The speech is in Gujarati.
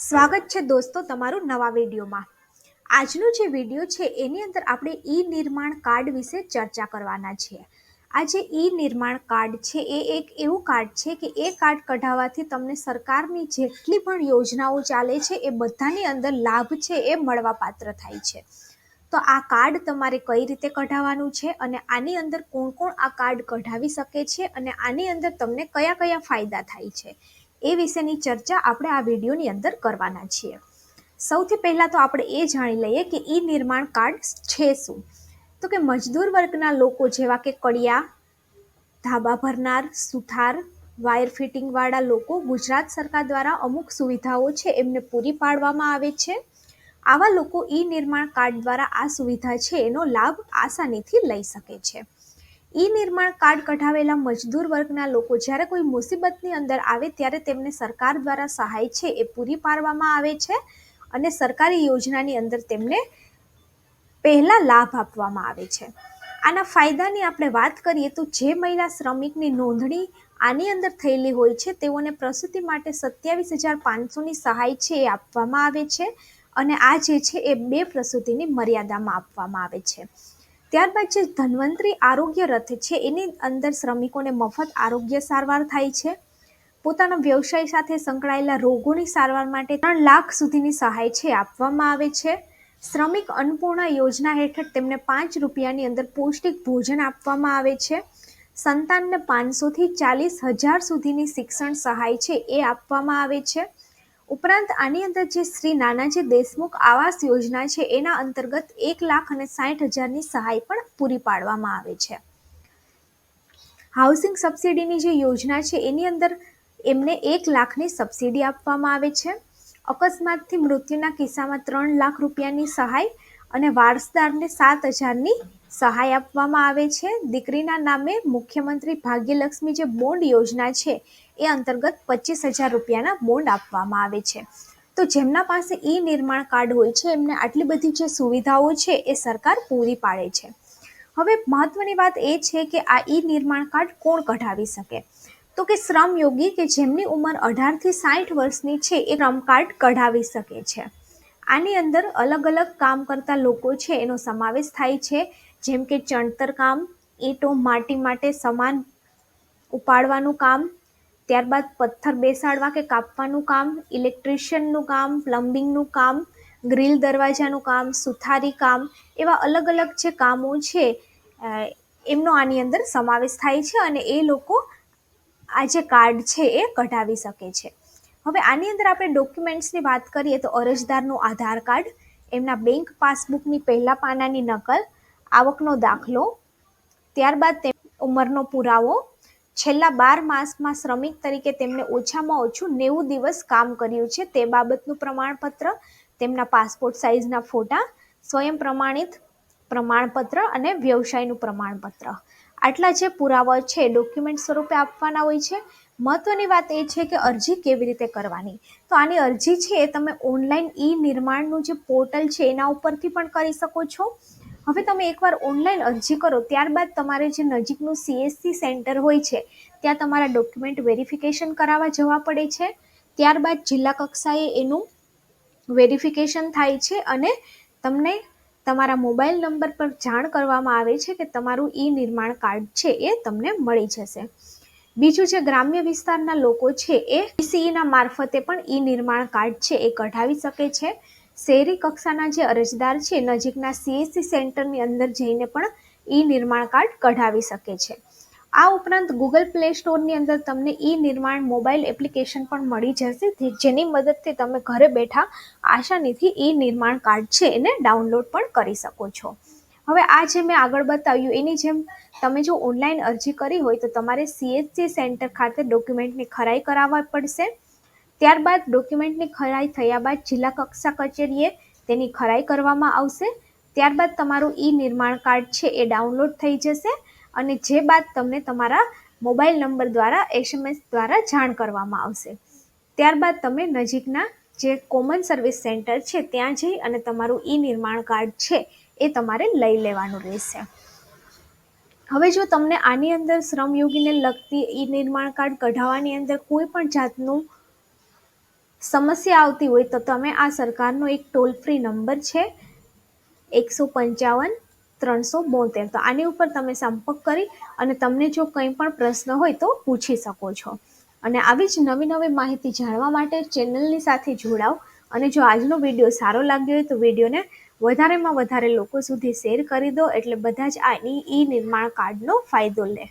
સ્વાગત છે દોસ્તો તમારું નવા વિડીયોમાં. આજનો જે વીડિયો છે, એની અંદર આપણે ઈ નિર્માણ કાર્ડ વિશે ચર્ચા કરવાના છીએ આ જે ઈ નિર્માણ કાર્ડ છે, એ એક એવું કાર્ડ છે કે એ કાર્ડ કઢાવવાથી તમને સરકારની જેટલી પણ યોજનાઓ ચાલે છે, એ બધાની અંદર લાભ છે, એ મળવા પાત્ર થાય છે. તો આ કાર્ડ તમારે કઈ રીતે કઢાવવાનું છે અને આની અંદર કોણ કોણ આ કાર્ડ કઢાવી શકે છે અને આની અંદર તમને કયા કયા ફાયદા થાય છે? એ વિશેની ચર્ચા આપણે આ વિડીયોની અંદર કરવાના છીએ. સૌથી પહેલાં તો આપણે એ જાણી લઈએ કે ઈ નિર્માણ કાર્ડ છે શું? તો કે મજદૂર વર્ગના લોકો જેવા કે કડિયા, ધાબા ભરનાર, સુથાર, વાયર ફિટિંગવાળા લોકો ગુજરાત સરકાર દ્વારા અમુક સુવિધાઓ છે એમને પૂરી પાડવામાં આવે છે. આવા લોકો ઈ નિર્માણ કાર્ડ દ્વારા આ સુવિધા છે એનો લાભ આસાનીથી લઈ શકે છે. ઈ નિર્માણ કાર્ડ કઢાવેલા મજદૂર વર્ગના લોકો જ્યારે કોઈ મુસીબતની અંદર આવે ત્યારે તેમને સરકાર દ્વારા સહાય છે એ પૂરી પાડવામાં આવે છે અને સરકારી યોજનાની અંદર તેમને પહેલાં લાભ આપવામાં આવે છે. આના ફાયદાની આપણે વાત કરીએ તો જે મહિલા શ્રમિકની નોંધણી આની અંદર થયેલી હોય છે તેઓને પ્રસૂતિ માટે સત્યાવીસ હજાર પાંચસોની સહાય છે એ આપવામાં આવે છે અને આ જે છે એ બે પ્રસૂતિની મર્યાદામાં આપવામાં આવે છે. ત્યારબાદ જે ધન્વંતરી આરોગ્ય રથ છે, એની અંદર શ્રમિકોને મફત આરોગ્ય સારવાર થાય છે. પોતાના વ્યવસાય સાથે સંકળાયેલા રોગોની સારવાર માટે ત્રણ લાખ સુધીની સહાય છે આપવામાં આવે છે. શ્રમિક અન્નપૂર્ણા યોજના હેઠળ તેમને પાંચ રૂપિયાની અંદર પૌષ્ટિક ભોજન આપવામાં આવે છે. સંતાનને પાંચસોથી ચાલીસ હજાર સુધીની શિક્ષણ સહાય છે એ આપવામાં આવે છે. ઉપરાંત આની અંદર જે શ્રી નાનાજી દેશમુખ આવાસ યોજના છે, એના અંતર્ગત એક લાખ અને સાઠ હજારની સહાય પણ પૂરી પાડવામાં આવે છે. હાઉસિંગ સબસિડીની જે યોજના છે, એની અંદર એમને એક લાખની સબસિડી આપવામાં આવે છે. અકસ્માતથી મૃત્યુના કિસ્સામાં ત્રણ લાખ રૂપિયાની સહાય અને વારસદારને સાત હજારની સહાય આપવામાં આવે છે. દીકરીના નામે મુખ્યમંત્રી ભાગ્યલક્ષ્મી જે બોન્ડ યોજના છે, એ અંતર્ગત પચીસ હજાર રૂપિયાના બોન્ડ આપવામાં આવે છે. તો જેમના પાસે ઈ નિર્માણ કાર્ડ હોય છે, એમને આટલી બધી જે સુવિધાઓ છે, એ સરકાર પૂરી પાડે છે. હવે મહત્વની વાત એ છે કે આ ઈ નિર્માણ કાર્ડ કોણ કઢાવી શકે? તો કે શ્રમયોગી કે જેમની ઉંમર અઢારથી સાઠ વર્ષની છે, એ શ્રમ કાર્ડ કઢાવી શકે છે. આની અંદર અલગ અલગ કામ કરતા લોકો છે, એનો સમાવેશ થાય છે. જેમ કે ચણતર કામ, ઈંટો માટી માટે સમાન ઉપાડવાનું કામ, ત્યારબાદ પથ્થર બેસાડવા કે કાપવાનું કામ, ઇલેક્ટ્રિશિયનનું કામ, પ્લમ્બિંગનું કામ, ગ્રીલ દરવાજાનું કામ, સુથારી કામ, એવા અલગ અલગ જે કામો છે એમનો આની અંદર સમાવેશ થાય છે અને એ લોકો આ જે કાર્ડ છે એ કઢાવી શકે છે. હવે આની અંદર આપણે ડોક્યુમેન્ટ્સની વાત કરીએ તો અરજદારનું આધાર કાર્ડ, એમના બેંક પાસબુકની પહેલાં પાનાની નકલ આવકનો દાખલો. ત્યારબાદ તેમ ઉંમરનો પુરાવો. છેલ્લા બાર માસમાં શ્રમિક તરીકે તેમણે ઓછામાં ઓછું નેવું દિવસ કામ કર્યું છે. તે બાબતનું પ્રમાણપત્ર, તેમના પાસપોર્ટ સાઇઝના ફોટા, સ્વયં પ્રમાણિત પ્રમાણપત્ર અને વ્યવસાયનું પ્રમાણપત્ર. આટલા જે પુરાવા છે, ડોક્યુમેન્ટ સ્વરૂપે આપવાના હોય છે. મહત્ત્વની વાત એ છે કે અરજી કેવી રીતે કરવાની? તો આની અરજી છે એ તમે ઓનલાઈન ઈ નિર્માણનું જે પોર્ટલ છે, એના ઉપરથી પણ કરી શકો છો. હવે તમે એકવાર ઓનલાઈન અરજી કરો, ત્યારબાદ તમારે જે નજીકનું સીએસસી સેન્ટર હોય છે, ત્યાં તમારા ડોક્યુમેન્ટ વેરિફિકેશન કરાવવા જવા પડે છે. ત્યારબાદ જિલ્લા કક્ષાએ એનું વેરિફિકેશન થાય છે અને તમને તમારા મોબાઈલ નંબર પર જાણ કરવામાં આવે છે કે તમારું ઈ નિર્માણ કાર્ડ છે એ તમને મળી જશે. બીજું જે ગ્રામ્ય વિસ્તારના લોકો છે એ સીઈના મારફતે પણ ઈ નિર્માણ કાર્ડ છે એ કઢાવી શકે છે. શહેરી કક્ષાના જે અરજદાર છે, નજીકના સીએસસી સેન્ટરની અંદર જઈને પણ ઈ નિર્માણ કાર્ડ કઢાવી શકે છે. આ ઉપરાંત ગૂગલ પ્લે સ્ટોરની અંદર તમને ઈ નિર્માણ મોબાઈલ એપ્લિકેશન પણ મળી જશે જેની મદદથી તમે ઘરે બેઠા આસાનીથી ઈ નિર્માણ કાર્ડ છે, એને ડાઉનલોડ પણ કરી શકો છો. હવે આ જે મેં આગળ બતાવ્યું, એની જેમ તમે જો ઓનલાઈન અરજી કરી હોય તો તમારે સીએચસી સેન્ટર ખાતે ડોક્યુમેન્ટની ખરાઈ કરાવવા પડશે. ત્યારબાદ ડોક્યુમેન્ટની ખરાઈ થયા બાદ જિલ્લા કક્ષા કચેરીએ તેની ખરાઈ કરવામાં આવશે. ત્યારબાદ તમારું ઈ નિર્માણ કાર્ડ છે એ ડાઉનલોડ થઈ જશે અને જે બાદ તમને તમારા મોબાઈલ નંબર દ્વારા એસએમએસ દ્વારા જાણ કરવામાં આવશે. ત્યારબાદ તમે નજીકના જે કોમન સર્વિસ સેન્ટર છે ત્યાં જઈ અને તમારું ઈ નિર્માણ કાર્ડ છે એ તમારે લઈ લેવાનું રહેશે. હવે જો તમને આની અંદર શ્રમયોગીને લગતી ઈ નિર્માણ કાર્ડ કઢાવવાની અંદર કોઈ પણ જાતનું સમસ્યા આવતી હોય તો તમે આ સરકારનો એક ટોલ ફ્રી નંબર છે એકસો પંચાવન ત્રણસો બોતેર. તો આની ઉપર તમે સંપર્ક કરી અને તમને જો કંઈ પણ પ્રશ્ન હોય તો પૂછી શકો છો. અને આવી જ નવી નવી માહિતી જાણવા માટે ચેનલની સાથે જોડાઓ. અને જો આજનો વીડિયો સારો લાગ્યો હોય તો વિડીયોને વધારેમાં વધારે લોકો સુધી શેર કરી દો. એટલે બધા જ આ ઈ નિર્માણ કાર્ડનો ફાયદો લે.